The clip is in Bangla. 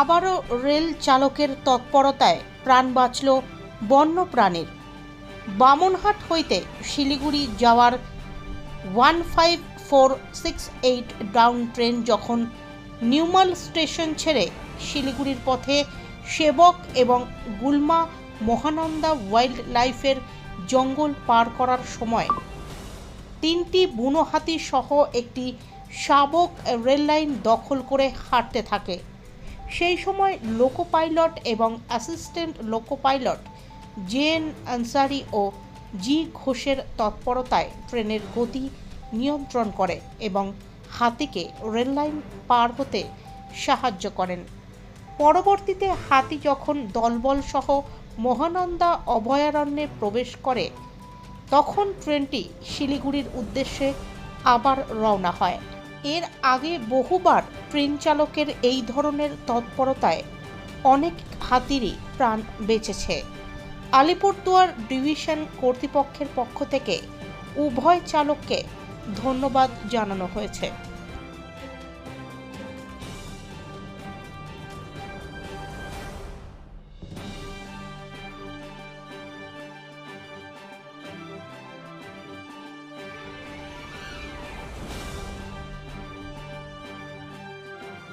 আবারও রেল চালকের তৎপরতায় প্রাণ বাঁচল বন্য প্রাণীর বামনহাট হইতে শিলিগুড়ি যাওয়ার one five four six eight down train যখন নিউমাল স্টেশন ছেড়ে শিলিগুড়ির পথে সেবক এবং গুলমা মহানন্দা ওয়াইল্ড লাইফের জঙ্গল পার করার সময় তিনটি বুনো হাতি সহ একটি শাবক রেললাইন দখল করে হাঁটতে থাকে। সেই সময় লোকো পাইলট এবং assistant loco pilot J N Ansari ও জি ঘোষের তৎপরতায় ট্রেনের গতি নিয়ন্ত্রণ করে এবং হাতিকে রেললাইন পার হতে সাহায্য করেন। পরবর্তীতে হাতি যখন দলবল সহ মহানন্দা অভয়ারণ্যে প্রবেশ করে, তখন ট্রেনটি শিলিগুড়ির উদ্দেশ্যে আবার রওনা হয়। এর আগে বহুবার ট্রেন চালকের এই ধরনের তৎপরতায় অনেক হাতিরই প্রাণ বেঁচেছে। আলিপুরদুয়ার ডিভিশন কর্তৃপক্ষের পক্ষ থেকে উভয় চালককে ধন্যবাদ জানানো হয়েছে।